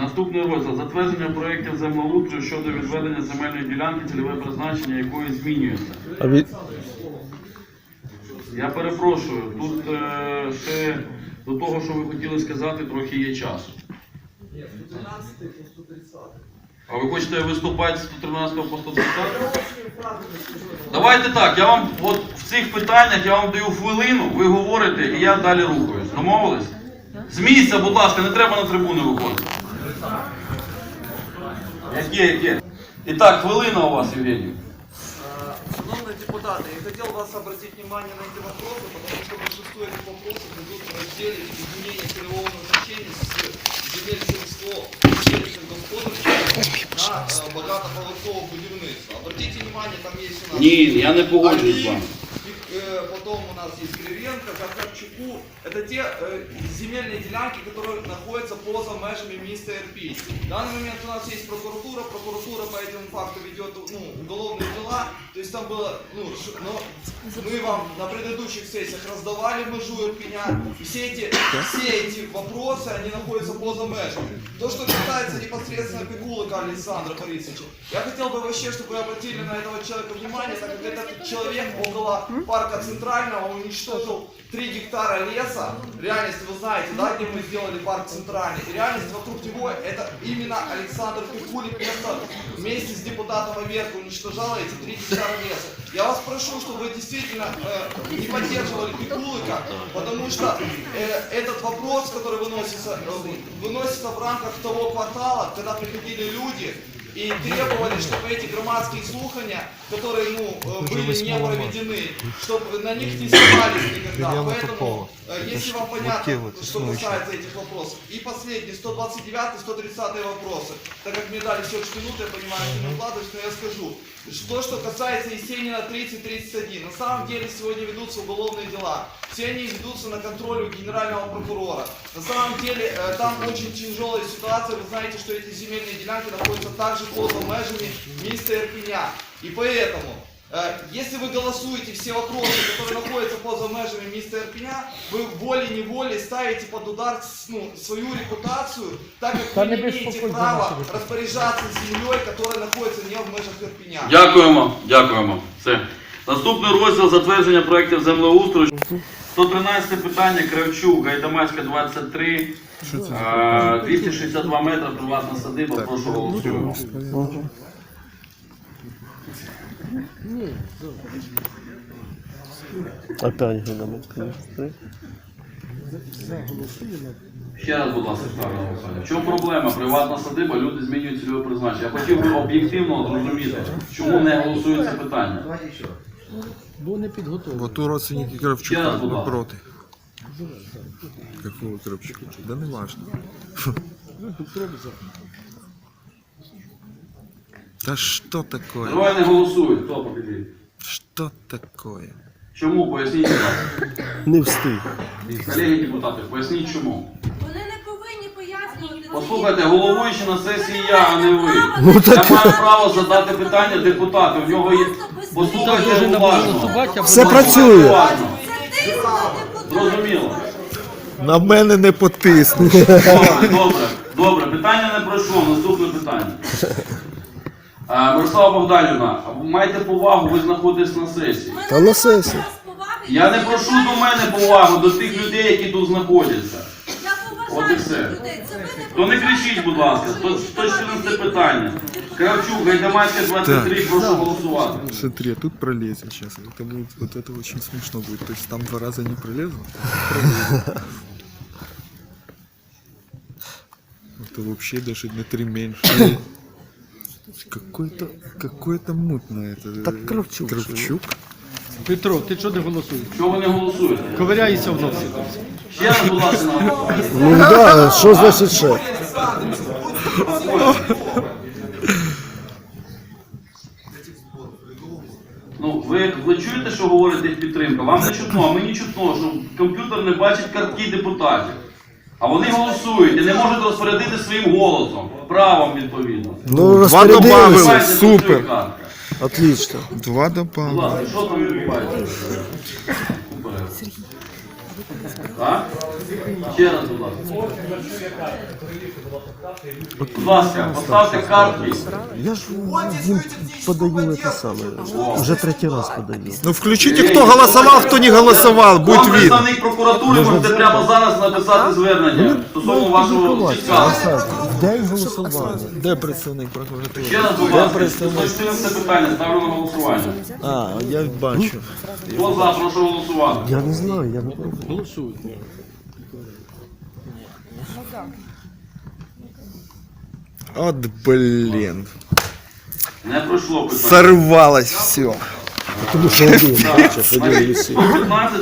Наступний розділ. Затвердження проєктів землеустрою щодо відведення земельної ділянки, цільове призначення якої змінюється. А від... Я перепрошую, тут е, ще до того, що ви хотіли сказати, трохи є часу. А ви хочете виступати з 113 по 130? Давайте так, я вам от в цих питаннях я вам даю хвилину, ви говорите, і я далі рухаюсь. Домовились? З місця, будь ласка, не треба на трибуни виходити. Яке, яке? І так, хвилина у вас, Євгеній. Шановные депутаты, я хотел вас обратить внимание на эти вопросы, потому что большинство этих вопросов идут в разделе изменения целевого назначения с земель сельского сельских господарства на э, богатоповерховое будівництво. Обратите внимание, там есть у нас... Ні, я не погоджуюсь з вами. Э, потом у нас есть Кривенко, Каркарчуку. Это те э, земельные делянки, которые находятся поза межами места Ирпень. В данный момент у нас есть прокуратура, прокуратура по этому факту ведет ну, уголовные дела. То есть там было, ну, но мы вам на предыдущих сессиях раздавали межу Ирпеня. Все эти, все эти вопросы, они находятся поза межами. То, что касается непосредственно Пикулыка Александра Борисовича, я хотел бы вообще, чтобы вы обратили на этого человека внимание, так как этот человек около парка Центрального уничтожил 3 гектара леса. Реальность вы знаете, да, где мы сделали парк Центральный. И реальность вокруг него это именно Александр Пикулик вместо, вместе с депутатом Аверко уничтожал эти 3 гектара леса. Я вас прошу, чтобы вы действительно э, не поддерживали Пикулыка, потому что э, этот вопрос, который выносится, э, выносится в рамках того квартала, когда приходили люди и требовали, чтобы эти громадские слухания, которые ну, э, были не проведены, чтобы на них не снимались никогда. Поэтому, э, если вам понятно, что касается этих вопросов. И последний, 129 130 вопросы. Так как мне дали всего 4 минуты, я понимаю, что не укладываюсь, но я скажу. Что, что касается Есенина 30-31. На самом деле сегодня ведутся уголовные дела. Все они ведутся на контроль у генерального прокурора. На самом деле э, там очень тяжелая ситуация. Вы знаете, что эти земельные делянки находятся также поза межами места Ирпеня. И поэтому, если вы голосуете все вопросы, которые находятся поза межами места Ирпеня, вы волей-неволей ставите под удар ну, свою репутацию, так как вы не имеете права распоряжаться землей, которая находится не в межах Ирпеня. Дякуємо, дякуємо. Все. Наступний розділ затвердження проєктів землеустрою. 113 питання, Кравчук, Гайдамацька 23, е, 262 метри, приватна садиба, прошу голосуємо. Опять Гайдамацька. Ще раз, будь ласка, ставлю на голосування. В чому проблема? Приватна садиба, люди змінюють цільове призначення. Я хотів би об'єктивно зрозуміти, чому не голосують це питання. Вот у родственники Ще Кравчука раз, будь ласка. проти. Какого Кравчука? Да не важно. Да что такое? Троє не голосують. Хто покажіть? Что такое? Чому? Поясніть. Не встиг. Колеги депутати, поясніть чому. Вони не повинні пояснювати. Послухайте, головуючий на сесії я, а не ви. Ну, Я маю право задати питання депутату. В нього є. Послухайте уважно. Все працює. Уважно. Це ти. Зрозуміло. На мене не потисни. Добре, добре. Добре, питання не пройшло. Наступне питання. Е, Мирослава Богданівна, майте повагу, ви знаходитесь на сесії. Ми Та не на маємо сесії. вас поваги. Я не прошу до мене повагу, до тих людей, які тут знаходяться. Я От і поважаю все. цих людей. Це ви не То не поважаєте кричіть, будь ласка. поважаєте. 114 питання. Кравчук, Гайдамацька 23, прошу голосувати. Смотри, а тут пролезем сейчас. Это будет, вот это очень смешно будет. То есть там два раза не пролезу. Это вообще даже на три меньше. Какой-то, какой-то мутно это. Так Кравчук. Кравчук? Петро, ти чого не голосуєш? Чого ви не голосуєте? Ковиряєшся в носі. Ще раз, будь ласка. Ну да, що значить ще? Ну, ви, ви чуєте, що говорить їх підтримка? Вам не чутно, а мені чутно, що комп'ютер не бачить картки депутатів. А вони голосують і не можуть розпорядити своїм голосом, правом відповідно. Ну добавили. розпорядилися. Давайте, супер. працює. Отлично. Два добавили. Ладно, що там відбувається? Так? Ще раз, будь ласка. Будь ласка, поставте картки. Я ж їм подаю це саме. Вже третій раз подаю. Ну включите, кто голосовал, кто не голосовал, будет Вам видно. представник прокуратури можете прямо зараз написати звернення стосовно вашого Публікуватися на сільська. В день голосування. Де представник прокуратури? Ще раз, будь ласка, стосуємо це питання, ставлю на голосування. А, я бачу. Хто за, прошу голосувати. Я не знаю, я не пробую. Голосуй. От блин. Не пройшло питання. Сорвалось все. Тому що один, подивилися. 115